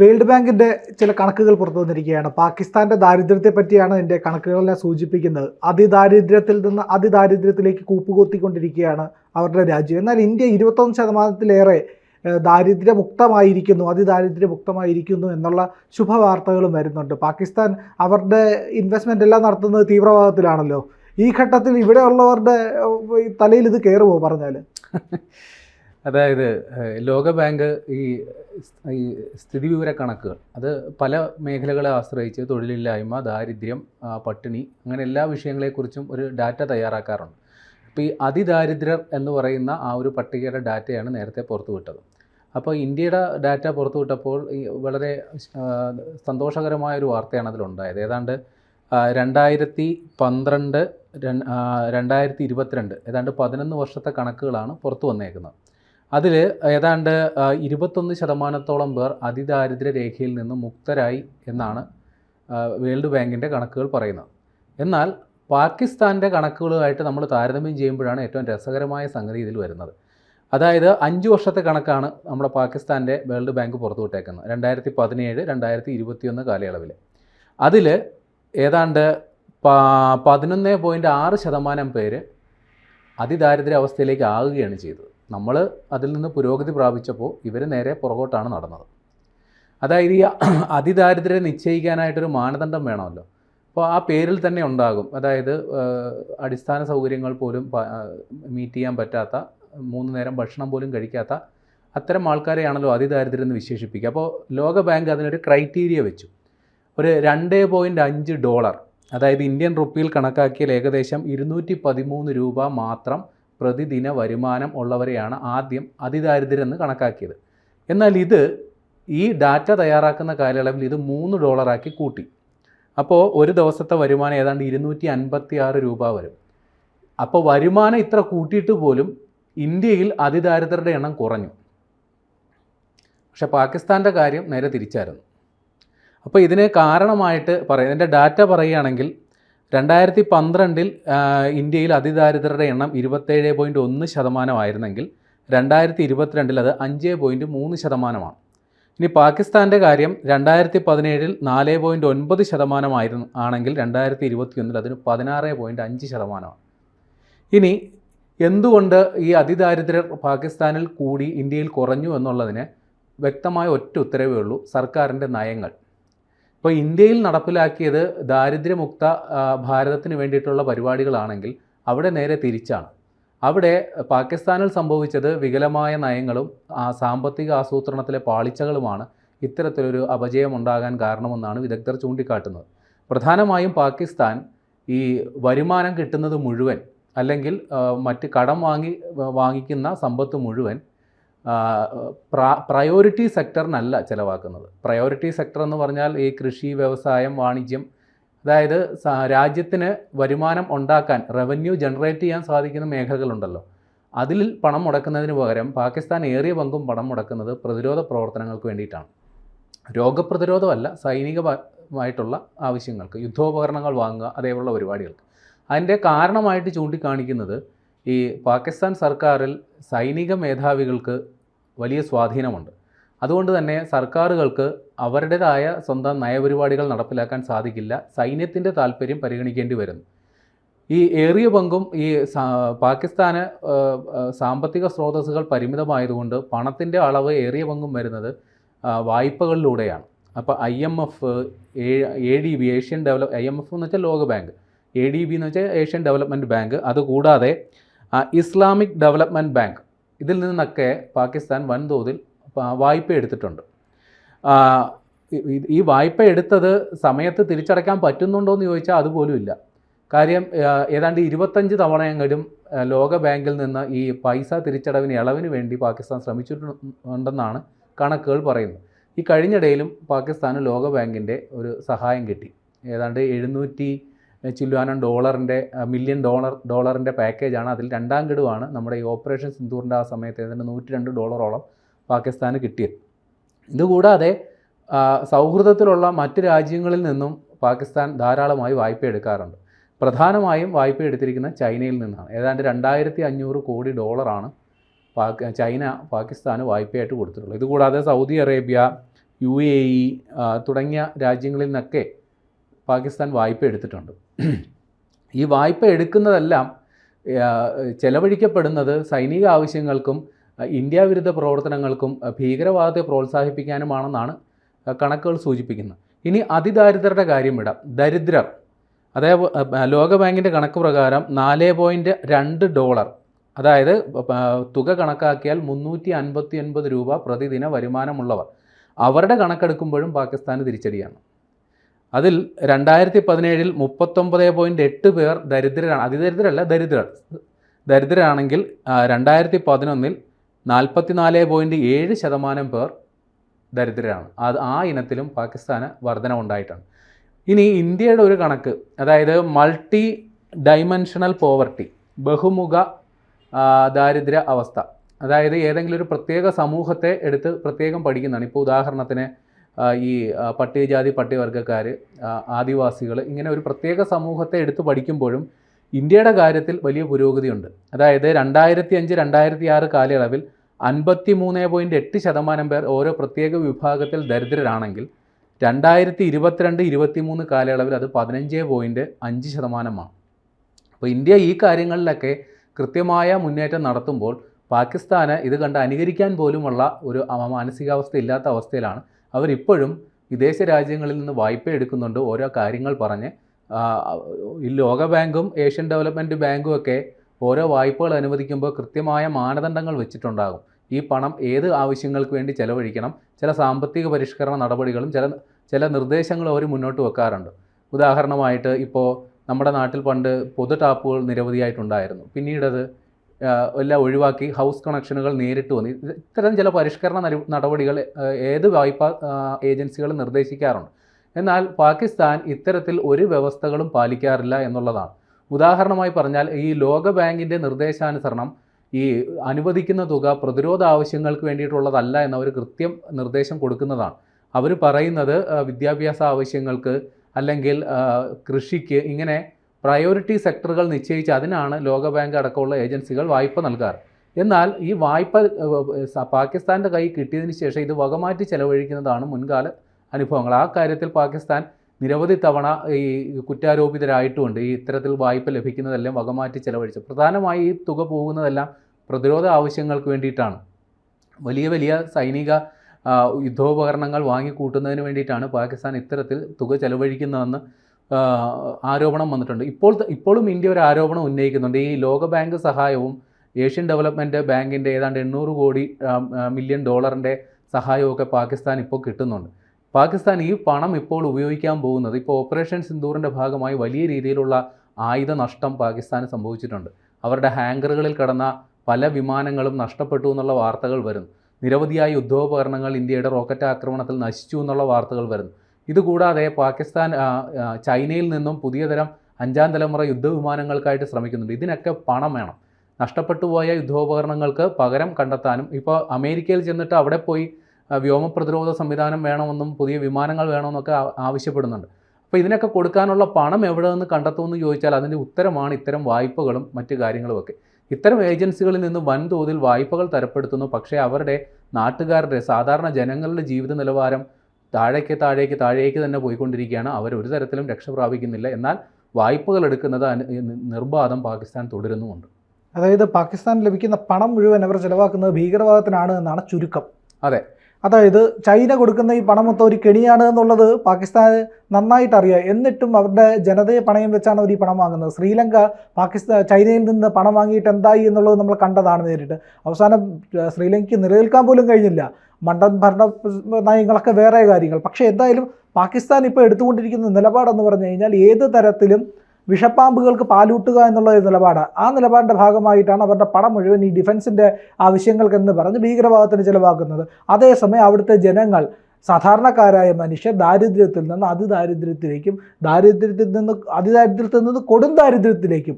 World ബാങ്കിന്റെ ചില കണക്കുകൾ പുറത്തു വന്നിരിക്കുകയാണ്. പാകിസ്ഥാന്റെ ദാരിദ്ര്യത്തെ പറ്റിയാണ് എന്റെ കണക്കുകളെല്ലാം സൂചിപ്പിക്കുന്നത്. അതിദാരിദ്ര്യത്തിൽ നിന്ന് അതിദാരിദ്ര്യത്തിലേക്ക് കൂപ്പുകൊത്തിക്കൊണ്ടിരിക്കുകയാണ് അവരുടെ രാജ്യം. എന്നാൽ ഇന്ത്യ ഇരുപത്തൊന്ന് ശതമാനത്തിലേറെ ദാരിദ്ര്യമുക്തമായിരിക്കുന്നു അതിദാരിദ്ര്യമുക്തമായിരിക്കുന്നു എന്നുള്ള ശുഭവാർത്തകളും വരുന്നുണ്ട്. പാകിസ്ഥാൻ അവരുടെ ഇൻവെസ്റ്റ്മെന്റ് എല്ലാം നടത്തുന്നത് തീവ്രവാദത്തിലാണല്ലോ. ഈ ഘട്ടത്തിൽ ഇവിടെയുള്ളവരുടെ തലയിൽ ഇത് കയറുമോ പറഞ്ഞാൽ അതായത് ലോക ലോകബാങ്ക് ഈ ഈ സ്ഥിതിവിവര കണക്കുകൾ അത് പല മേഖലകളെ ആശ്രയിച്ച് തൊഴിലില്ലായ്മ ദാരിദ്ര്യം പട്ടിണി അങ്ങനെ എല്ലാ വിഷയങ്ങളെക്കുറിച്ചും ഒരു ഡാറ്റ തയ്യാറാക്കാറുണ്ട്. അപ്പോൾ ഈ അതിദാരിദ്ര്യർ എന്ന് പറയുന്ന ആ ഒരു പട്ടികയുടെ ഡാറ്റയാണ് നേരത്തെ പുറത്തുവിട്ടത്. അപ്പോൾ ഇന്ത്യയുടെ ഡാറ്റ പുറത്തുവിട്ടപ്പോൾ ഈ വളരെ സന്തോഷകരമായ ഒരു വാർത്തയാണ് അതിലുണ്ടായത്. ഏതാണ്ട് രണ്ടായിരത്തി പന്ത്രണ്ട് രണ്ടായിരത്തി ഇരുപത്തിരണ്ട് ഏതാണ്ട് പതിനൊന്ന് വർഷത്തെ കണക്കുകളാണ് പുറത്തു വന്നേക്കുന്നത് അതിൽ ഏതാണ്ട് ഇരുപത്തൊന്ന് ശതമാനത്തോളം പേർ അതിദാരിദ്ര്യ രേഖയിൽ നിന്ന് മുക്തരായി എന്നാണ് വേൾഡ് ബാങ്കിന്റെ കണക്കുകൾ പറയുന്നത്. എന്നാൽ പാകിസ്ഥാന്റെ കണക്കുകളുമായിട്ട് നമ്മൾ താരതമ്യം ചെയ്യുമ്പോഴാണ് ഏറ്റവും രസകരമായ സംഗതി ഇതിൽ വരുന്നത്. അതായത് അഞ്ച് വർഷത്തെ കണക്കാണ് നമ്മുടെ പാകിസ്ഥാന്റെ വേൾഡ് ബാങ്ക് പുറത്തുവിട്ടേക്കുന്നത് രണ്ടായിരത്തി പതിനേഴ് രണ്ടായിരത്തി ഇരുപത്തിയൊന്ന് കാലയളവിൽ. അതിൽ ഏതാണ്ട് പതിനൊന്ന് പോയിന്റ് ആറ് ശതമാനം പേര് അതിദാരിദ്ര്യ അവസ്ഥയിലേക്ക് ആകുകയാണ് ചെയ്തത്. നമ്മൾ അതിൽ നിന്ന് പുരോഗതി പ്രാപിച്ചപ്പോൾ ഇവർ നേരെ പുറകോട്ടാണ് നടന്നത്. അതായത് ഈ അതിദാരിദ്ര്യം നിശ്ചയിക്കാനായിട്ടൊരു മാനദണ്ഡം വേണമല്ലോ. അപ്പോൾ ആ പേരിൽ തന്നെ ഉണ്ടാകും. അതായത് അടിസ്ഥാന സൗകര്യങ്ങൾ പോലും മീറ്റ് ചെയ്യാൻ പറ്റാത്ത മൂന്ന് നേരം ഭക്ഷണം പോലും കഴിക്കാത്ത അത്തരം ആൾക്കാരെയാണല്ലോ അതിദാരിദ്ര്യം എന്ന് വിശേഷിപ്പിക്കുക. അപ്പോൾ ലോക ബാങ്ക് അതിനൊരു ക്രൈറ്റീരിയ വെച്ചു. ഒരു രണ്ട് പോയിന്റ് അഞ്ച് ഡോളർ അതായത് ഇന്ത്യൻ റുപ്പിയിൽ കണക്കാക്കിയാൽ ഏകദേശം ഇരുന്നൂറ്റി പതിമൂന്ന് രൂപ മാത്രം പ്രതിദിന വരുമാനം ഉള്ളവരെയാണ് ആദ്യം അതിദാരിദ്ര്യെന്ന് കണക്കാക്കിയത്. എന്നാൽ ഇത് ഈ ഡാറ്റ തയ്യാറാക്കുന്ന കാലയളവിൽ ഇത് മൂന്ന് ഡോളറാക്കി കൂട്ടി. അപ്പോൾ ഒരു ദിവസത്തെ വരുമാനം ഏതാണ്ട് ഇരുന്നൂറ്റി അൻപത്തി ആറ് രൂപ വരും. അപ്പോൾ വരുമാനം ഇത്ര കൂട്ടിയിട്ട് പോലും ഇന്ത്യയിൽ അതിദാരിദ്രരുടെ എണ്ണം കുറഞ്ഞു. പക്ഷെ പാകിസ്ഥാന്റെ കാര്യം നേരെ തിരിച്ചായിരുന്നു. അപ്പോൾ ഇതിന് കാരണമായിട്ട് പറയുന്നത് ഇതിന്റെ ഡാറ്റ പറയുകയാണെങ്കിൽ രണ്ടായിരത്തി പന്ത്രണ്ടിൽ ഇന്ത്യയിൽ അതിദാരിദ്രരുടെ എണ്ണം ഇരുപത്തേഴ് പോയിന്റ് ഒന്ന് ശതമാനമായിരുന്നെങ്കിൽ രണ്ടായിരത്തി ഇരുപത്തിരണ്ടിൽ അത് അഞ്ച് പോയിന്റ് മൂന്ന് ശതമാനമാണ്. ഇനി പാകിസ്ഥാന്റെ കാര്യം രണ്ടായിരത്തി പതിനേഴിൽ നാല് പോയിന്റ് ഒൻപത് ശതമാനമായിരുന്നു ആണെങ്കിൽ രണ്ടായിരത്തി ഇരുപത്തിയൊന്നിൽ അതിന് പതിനാറ് പോയിന്റ് അഞ്ച് ശതമാനമാണ്. ഇനി എന്തുകൊണ്ട് ഈ അതിദാരിദ്ര്യർ പാകിസ്ഥാനിൽ കൂടി ഇന്ത്യയിൽ കുറഞ്ഞു എന്നുള്ളതിന് വ്യക്തമായ ഒറ്റ ഉത്തരവേ ഉള്ളൂ സർക്കാരിന്റെ നയങ്ങൾ. ഇപ്പോൾ ഇന്ത്യയിൽ നടപ്പിലാക്കിയത് ദാരിദ്ര്യമുക്ത ഭാരതത്തിന് വേണ്ടിയിട്ടുള്ള പരിപാടികളാണെങ്കിൽ അവിടെ നേരെ തിരിച്ചാണ്. അവിടെ പാകിസ്ഥാനിൽ സംഭവിച്ചത് വികലമായ നയങ്ങളും സാമ്പത്തിക ആസൂത്രണത്തിലെ പാളിച്ചകളുമാണ് ഇത്തരത്തിലൊരു അപജയം ഉണ്ടാകാൻ കാരണമെന്നാണ് വിദഗ്ധർ ചൂണ്ടിക്കാട്ടുന്നത്. പ്രധാനമായും പാകിസ്ഥാൻ ഈ വരുമാനം കിട്ടുന്നത് മുഴുവൻ അല്ലെങ്കിൽ മറ്റ് കടം വാങ്ങി വാങ്ങിക്കുന്ന സമ്പത്ത് മുഴുവൻ പ്രയോറിറ്റി സെക്ടറിനല്ല ചിലവാക്കുന്നത്. പ്രയോറിറ്റി സെക്ടർ എന്ന് പറഞ്ഞാൽ ഈ കൃഷി വ്യവസായം വാണിജ്യം അതായത് രാജ്യത്തിന് വരുമാനം ഉണ്ടാക്കാൻ റവന്യൂ ജനറേറ്റ് ചെയ്യാൻ സാധിക്കുന്ന മേഖലകളുണ്ടല്ലോ. അതിൽ പണം മുടക്കുന്നതിന് പകരം പാകിസ്ഥാൻ ഏറിയ പങ്കും പണം മുടക്കുന്നത് പ്രതിരോധ പ്രവർത്തനങ്ങൾക്ക് വേണ്ടിയിട്ടാണ്. രോഗപ്രതിരോധമല്ല സൈനികമായിട്ടുള്ള ആവശ്യങ്ങൾക്ക് യുദ്ധോപകരണങ്ങൾ വാങ്ങുക അതേപോലുള്ള പരിപാടികൾക്ക്. അതിന്റെ കാരണമായിട്ട് ചൂണ്ടിക്കാണിക്കുന്നത് ഈ പാകിസ്ഥാൻ സർക്കാരിൽ സൈനിക മേധാവികൾക്ക് വലിയ സ്വാധീനമുണ്ട്. അതുകൊണ്ട് തന്നെ സർക്കാരുകൾക്ക് അവരുടേതായ സ്വന്തം നയപരിപാടികൾ നടപ്പിലാക്കാൻ സാധിക്കില്ല. സൈന്യത്തിന്റെ താല്പര്യം പരിഗണിക്കേണ്ടി വരുന്നു. ഈ ഏറിയ പങ്കും ഈ പാകിസ്ഥാന് സാമ്പത്തിക സ്രോതസ്സുകൾ പരിമിതമായതുകൊണ്ട് പണത്തിന്റെ അളവ് ഏറിയ പങ്കും വരുന്നത് വായ്പകളിലൂടെയാണ്. അപ്പോൾ I M F A D B Asian develop I M F എന്ന് വെച്ചാൽ ലോക ബാങ്ക്. എ ഡി ബി എന്ന് വെച്ചാൽ ഏഷ്യൻ ഡെവലപ്മെന്റ് ബാങ്ക്. അതുകൂടാതെ ഇസ്ലാമിക് ഡെവലപ്മെന്റ് ബാങ്ക്. ഇതിൽ നിന്നൊക്കെ പാകിസ്ഥാൻ വൻതോതിൽ വായ്പ എടുത്തിട്ടുണ്ട്. ഈ- വായ്പ എടുത്തത് സമയത്ത് തിരിച്ചടയ്ക്കാൻ പറ്റുന്നുണ്ടോ എന്ന് ചോദിച്ചാൽ അതുപോലും ഇല്ല. കാര്യം ഏതാണ്ട് ഇരുപത്തഞ്ച് തവണയെങ്കിലും ലോക ബാങ്കിൽ നിന്ന് ഈ പൈസ തിരിച്ചടവിന് ഇളവിന് വേണ്ടി പാകിസ്ഥാൻ ശ്രമിച്ചിട്ടുണ്ടെന്നാണ് കണക്കുകൾ പറയുന്നത്. ഈ കഴിഞ്ഞിടയിലും പാകിസ്ഥാന് ലോക ബാങ്കിന്റെ ഒരു സഹായം കിട്ടി. ഏതാണ്ട് എഴുന്നൂറ്റി ചില്ലുവാനം ഡോളറിന്റെ മില്യൺ ഡോളർ ഡോളറിന്റെ പാക്കേജാണ് അതിൽ രണ്ടാം ഗഡുവാണ് നമ്മുടെ ഈ ഓപ്പറേഷൻ സിന്ധൂറിന്റെ ആ സമയത്ത് ഏതാണ്ട് നൂറ്റി രണ്ട് ഡോളറോളം പാകിസ്ഥാന് കിട്ടിയത്. ഇതുകൂടാതെ സൗഹൃദത്തിലുള്ള മറ്റ് രാജ്യങ്ങളിൽ നിന്നും പാകിസ്ഥാൻ ധാരാളമായി വായ്പ എടുക്കാറുണ്ട്. പ്രധാനമായും വായ്പ എടുത്തിരിക്കുന്ന ചൈനയിൽ നിന്നാണ്. ഏതാണ്ട് രണ്ടായിരത്തി അഞ്ഞൂറ് കോടി ഡോളറാണ് പാക് ചൈന പാകിസ്ഥാന് വായ്പയായിട്ട് കൊടുത്തിട്ടുള്ളത്. ഇതുകൂടാതെ Saudi Arabia U A E തുടങ്ങിയ രാജ്യങ്ങളിൽ നിന്നൊക്കെ പാകിസ്ഥാൻ വായ്പ എടുത്തിട്ടുണ്ട്. ഈ വായ്പ എടുക്കുന്നതെല്ലാം ചെലവഴിക്കപ്പെടുന്നത് സൈനിക ആവശ്യങ്ങൾക്കും ഇന്ത്യ വിരുദ്ധ പ്രവർത്തനങ്ങൾക്കും ഭീകരവാദത്തെ പ്രോത്സാഹിപ്പിക്കാനുമാണെന്നാണ് കണക്കുകൾ സൂചിപ്പിക്കുന്നത്. ഇനി അതിദാരിദ്രരുടെ കാര്യം വിടാം. ദരിദ്രർ ആ, ലോകബാങ്കിന്റെ കണക്ക് പ്രകാരം നാല് പോയിന്റ് രണ്ട് ഡോളർ അതായത് തുക കണക്കാക്കിയാൽ മുന്നൂറ്റി അൻപത്തി ഒൻപത് രൂപ പ്രതിദിന വരുമാനമുള്ളവർ. അവരുടെ കണക്കെടുക്കുമ്പോഴും പാകിസ്ഥാന് തിരിച്ചടിയാണ്. അതിൽ രണ്ടായിരത്തി പതിനേഴിൽ മുപ്പത്തൊമ്പത് പോയിന്റ് എട്ട് പേർ ദരിദ്രരാണ്. അതിദരിദ്രരല്ല ദരിദ്രർ. ദരിദ്രരാണെങ്കിൽ രണ്ടായിരത്തി പതിനൊന്നിൽ നാൽപ്പത്തിനാല് പോയിന്റ് ഏഴ് ശതമാനം പേർ ദരിദ്രരാണ്. അത് ആ ഇനത്തിലും പാകിസ്ഥാന് വർധനവുണ്ടായിട്ടാണ്. ഇനി ഇന്ത്യയുടെ ഒരു കണക്ക് അതായത് മൾട്ടി ഡൈമെൻഷണൽ പോവർട്ടി ബഹുമുഖ ദാരിദ്ര്യ അവസ്ഥ. അതായത് ഏതെങ്കിലും ഒരു പ്രത്യേക സമൂഹത്തെ എടുത്ത് പ്രത്യേകം പഠിക്കുന്നതാണ്. ഇപ്പോൾ ഉദാഹരണത്തിന് ഈ പട്ടികജാതി പട്ടികവർഗക്കാർ ആദിവാസികൾ ഇങ്ങനെ ഒരു പ്രത്യേക സമൂഹത്തെ എടുത്തു പഠിക്കുമ്പോഴും ഇന്ത്യയുടെ കാര്യത്തിൽ വലിയ പുരോഗതിയുണ്ട്. അതായത് രണ്ടായിരത്തി അഞ്ച് രണ്ടായിരത്തി ആറ് കാലയളവിൽ അൻപത്തി മൂന്ന് പോയിന്റ് എട്ട് ശതമാനം പേർ ഓരോ പ്രത്യേക വിഭാഗത്തിൽ ദരിദ്രരാണെങ്കിൽ രണ്ടായിരത്തി ഇരുപത്തിരണ്ട് ഇരുപത്തി മൂന്ന് കാലയളവിൽ അത് പതിനഞ്ച് പോയിന്റ് അഞ്ച് ശതമാനമാണ്. അപ്പോൾ ഇന്ത്യ ഈ കാര്യങ്ങളിലൊക്കെ കൃത്യമായ മുന്നേറ്റം നടത്തുമ്പോൾ പാകിസ്ഥാന് ഇത് കണ്ട് അനുകരിക്കാൻ പോലുമുള്ള ഒരു മാനസികാവസ്ഥ ഇല്ലാത്ത അവസ്ഥയിലാണ് അവരിപ്പോഴും വിദേശ രാജ്യങ്ങളിൽ നിന്ന് വായ്പ എടുക്കുന്നുണ്ട്. ഓരോ കാര്യങ്ങൾ പറഞ്ഞ് ഈ ലോകബാങ്കും ഏഷ്യൻ ഡെവലപ്മെന്റ് ബാങ്കും ഒക്കെ ഓരോ വായ്പകൾ അനുവദിക്കുമ്പോൾ കൃത്യമായ മാനദണ്ഡങ്ങൾ വെച്ചിട്ടുണ്ടാകും. ഈ പണം ഏത് ആവശ്യങ്ങൾക്ക് വേണ്ടി ചെലവഴിക്കണം ചില സാമ്പത്തിക പരിഷ്കരണ നടപടികളും ചില ചില നിർദ്ദേശങ്ങളും അവർ മുന്നോട്ട് വെക്കാറുണ്ട്. ഉദാഹരണമായിട്ട് ഇപ്പോൾ നമ്മുടെ നാട്ടിൽ പണ്ട് പൊതു ടാപ്പുകൾ നിരവധിയായിട്ടുണ്ടായിരുന്നു. പിന്നീടത് എല്ലാം ഒഴിവാക്കി ഹൗസ് കണക്ഷനുകൾ നേരിട്ട് വന്നു. ഇത് ഇത്തരം ചില പരിഷ്കരണ നടപടികൾ ഏത് വായ്പ ഏജൻസികളും നിർദ്ദേശിക്കാറുണ്ട്. എന്നാൽ പാകിസ്ഥാൻ ഇത്തരത്തിൽ ഒരു വ്യവസ്ഥകളും പാലിക്കാറില്ല എന്നുള്ളതാണ്. ഉദാഹരണമായി പറഞ്ഞാൽ ഈ ലോക ബാങ്കിന്റെ നിർദ്ദേശാനുസരണം ഈ അനുവദിക്കുന്ന തുക പ്രതിരോധ ആവശ്യങ്ങൾക്ക് വേണ്ടിയിട്ടുള്ളതല്ല എന്നവർ കൃത്യം നിർദ്ദേശം കൊടുക്കുന്നതാണ്. അവർ പറയുന്നത് വിദ്യാഭ്യാസ ആവശ്യങ്ങൾക്ക് അല്ലെങ്കിൽ കൃഷിക്ക് ഇങ്ങനെ പ്രയോറിറ്റി സെക്ടറുകൾ നിശ്ചയിച്ച് അതിനാണ് ലോകബാങ്ക് അടക്കമുള്ള ഏജൻസികൾ വായ്പ നൽകാറ്. എന്നാൽ ഈ വായ്പ പാകിസ്ഥാന്റെ കൈ കിട്ടിയതിന് ശേഷം ഇത് വകമാറ്റി ചെലവഴിക്കുന്നതാണ് മുൻകാല അനുഭവങ്ങൾ. ആ കാര്യത്തിൽ പാകിസ്ഥാൻ നിരവധി തവണ ഈ കുറ്റാരോപിതരായിട്ടുമുണ്ട് ഈ ഇത്തരത്തിൽ വായ്പ ലഭിക്കുന്നതെല്ലാം വകമാറ്റി ചെലവഴിച്ചു. പ്രധാനമായി ഈ തുക പോകുന്നതെല്ലാം പ്രതിരോധ ആവശ്യങ്ങൾക്ക് വേണ്ടിയിട്ടാണ്. വലിയ വലിയ സൈനിക യുദ്ധോപകരണങ്ങൾ വാങ്ങിക്കൂട്ടുന്നതിന് വേണ്ടിയിട്ടാണ് പാകിസ്ഥാൻ ഇത്തരത്തിൽ തുക ചെലവഴിക്കുന്നതെന്ന് ആരോപണം വന്നിട്ടുണ്ട്. ഇപ്പോൾ ഇപ്പോഴും ഇന്ത്യ ഒരു ആരോപണം ഉന്നയിക്കുന്നുണ്ട്. ഈ ലോകബാങ്ക് സഹായവും ഏഷ്യൻ ഡെവലപ്മെന്റ് ബാങ്കിന്റെ ഏതാണ്ട് എണ്ണൂറ് കോടി മില്യൺ ഡോളറിന്റെ സഹായമൊക്കെ പാകിസ്ഥാൻ ഇപ്പോൾ കിട്ടുന്നുണ്ട്. പാകിസ്ഥാൻ ഈ പണം ഇപ്പോൾ ഉപയോഗിക്കാൻ പോകുന്നത് ഇപ്പോൾ ഓപ്പറേഷൻ സിന്ദൂറിന്റെ ഭാഗമായി വലിയ രീതിയിലുള്ള ആയുധ നഷ്ടം പാകിസ്ഥാന് സംഭവിച്ചിട്ടുണ്ട്. അവരുടെ ഹാങ്കറുകളിൽ കടന്ന പല വിമാനങ്ങളും നഷ്ടപ്പെട്ടു എന്നുള്ള വാർത്തകൾ വരുന്നു. നിരവധിയായ യുദ്ധോപകരണങ്ങൾ ഇന്ത്യയുടെ റോക്കറ്റ് ആക്രമണത്തിൽ നശിച്ചു എന്നുള്ള വാർത്തകൾ വരുന്നു. ഇതുകൂടാതെ പാകിസ്ഥാൻ ചൈനയിൽ നിന്നും പുതിയ തരം അഞ്ചാം തലമുറ യുദ്ധവിമാനങ്ങൾക്കായിട്ട് ശ്രമിക്കുന്നുണ്ട്. ഇതിനൊക്കെ പണം വേണം. നഷ്ടപ്പെട്ടു പോയ യുദ്ധോപകരണങ്ങൾക്ക് പകരം കണ്ടെത്താനും ഇപ്പോൾ അമേരിക്കയിൽ ചെന്നിട്ട് അവിടെ പോയി വ്യോമ പ്രതിരോധ സംവിധാനം വേണമെന്നും പുതിയ വിമാനങ്ങൾ വേണമെന്നൊക്കെ ആവശ്യപ്പെടുന്നുണ്ട്. അപ്പോൾ ഇതിനൊക്കെ കൊടുക്കാനുള്ള പണം എവിടെ നിന്ന് കണ്ടെത്തുമെന്ന് ചോദിച്ചാൽ അതിന്റെ ഉത്തരമാണ് ഇത്തരം വായ്പകളും മറ്റു കാര്യങ്ങളുമൊക്കെ. ഇത്തരം ഏജൻസികളിൽ നിന്ന് വൻതോതിൽ വായ്പകൾ തരപ്പെടുത്തുന്നു. പക്ഷേ അവരുടെ നാട്ടുകാരുടെ സാധാരണ ജനങ്ങളുടെ ജീവിത നിലവാരം താഴേക്ക് താഴേക്ക് താഴേക്ക് തന്നെ പോയിക്കൊണ്ടിരിക്കുകയാണ്. അവർ ഒരു തരത്തിലും രക്ഷ പ്രാപിക്കുന്നില്ല. എന്നാൽ വായ്പകൾ എടുക്കുന്നത് നിർബാധം പാകിസ്ഥാൻ തുടരുന്നുമുണ്ട്. അതായത് പാകിസ്ഥാൻ ലഭിക്കുന്ന പണം മുഴുവൻ അവർ ചിലവാക്കുന്നത് ഭീകരവാദത്തിനാണ് എന്നാണ് ചുരുക്കം. അതെ. അതായത് ചൈന കൊടുക്കുന്ന ഈ പണം മൊത്തം ഒരു കെണിയാണ് എന്നുള്ളത് പാകിസ്ഥാൻ നന്നായിട്ട് അറിയാം. എന്നിട്ടും അവരുടെ ജനതയെ പണയം വെച്ചാണ് അവർ ഈ പണം വാങ്ങുന്നത്. ശ്രീലങ്ക പാകിസ്ഥാൻ ചൈനയിൽ നിന്ന് പണം വാങ്ങിയിട്ട് എന്തായി എന്നുള്ളത് നമ്മൾ കണ്ടതാണ് നേരിട്ട്. അവസാനം ശ്രീലങ്കയ്ക്ക് നിലനിൽക്കാൻ പോലും കഴിഞ്ഞില്ല. മണ്ടൻ ഭരണ നയങ്ങളൊക്കെ വേറെ കാര്യങ്ങൾ. പക്ഷേ എന്തായാലും പാകിസ്ഥാൻ ഇപ്പോൾ എടുത്തുകൊണ്ടിരിക്കുന്ന നിലപാടെന്ന് പറഞ്ഞു കഴിഞ്ഞാൽ ഏത് തരത്തിലും വിഷപ്പാമ്പുകൾക്ക് പാലൂട്ടുക എന്നുള്ള ഒരു നിലപാടാണ് ആ നിലപാടിന്റെ ഭാഗമായിട്ടാണ് അവരുടെ പണം മുഴുവൻ ഈ ഡിഫൻസിന്റെ ആവശ്യങ്ങൾക്കെന്ന് പറഞ്ഞ് ഭീകരവാദത്തിന് ചിലവാക്കുന്നത്. അതേസമയം അവിടുത്തെ ജനങ്ങൾ സാധാരണക്കാരായ മനുഷ്യർ ദാരിദ്ര്യത്തിൽ നിന്ന് അതിദാരിദ്ര്യത്തിലേക്കും ദാരിദ്ര്യത്തിൽ നിന്ന് അതിദാരിദ്ര്യത്തിൽ നിന്ന് കൊടും ദാരിദ്ര്യത്തിലേക്കും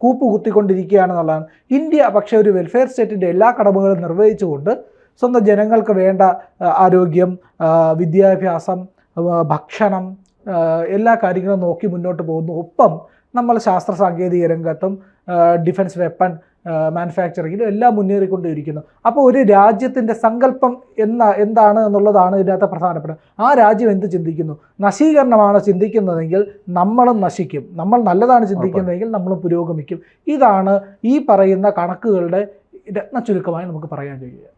കൂപ്പുകുത്തിക്കൊണ്ടിരിക്കുകയാണെന്നുള്ളതാണ് ഇന്ത്യ പക്ഷേ ഒരു വെൽഫെയർ സ്റ്റേറ്റിന്റെ എല്ലാ കടമകളും നിർവഹിച്ചുകൊണ്ട് സ്വന്തം ജനങ്ങൾക്ക് വേണ്ട ആരോഗ്യം വിദ്യാഭ്യാസം ഭക്ഷണം എല്ലാ കാര്യങ്ങളും നോക്കി മുന്നോട്ട് പോകുന്നു. ഒപ്പം നമ്മൾ ശാസ്ത്ര സാങ്കേതിക രംഗത്തും ഡിഫൻസ് വെപ്പൺ മാനുഫാക്ചറിങ്ങിലും എല്ലാം മുന്നേറിക്കൊണ്ടിരിക്കുന്നു. അപ്പോൾ ഒരു രാജ്യത്തിന്റെ സങ്കല്പം എന്ന എന്താണ് എന്നുള്ളതാണ് ഇതിനകത്ത് പ്രധാനപ്പെട്ട ആ രാജ്യം എന്ത് ചിന്തിക്കുന്നു? നശീകരണമാണ് ചിന്തിക്കുന്നതെങ്കിൽ നമ്മളും നശിക്കും. നമ്മൾ നല്ലതാണ് ചിന്തിക്കുന്നതെങ്കിൽ നമ്മളും പുരോഗമിക്കും. ഇതാണ് ഈ പറയുന്ന കണക്കുകളുടെ രത്ന ചുരുക്കമായി നമുക്ക് പറയാൻ കഴിയുക.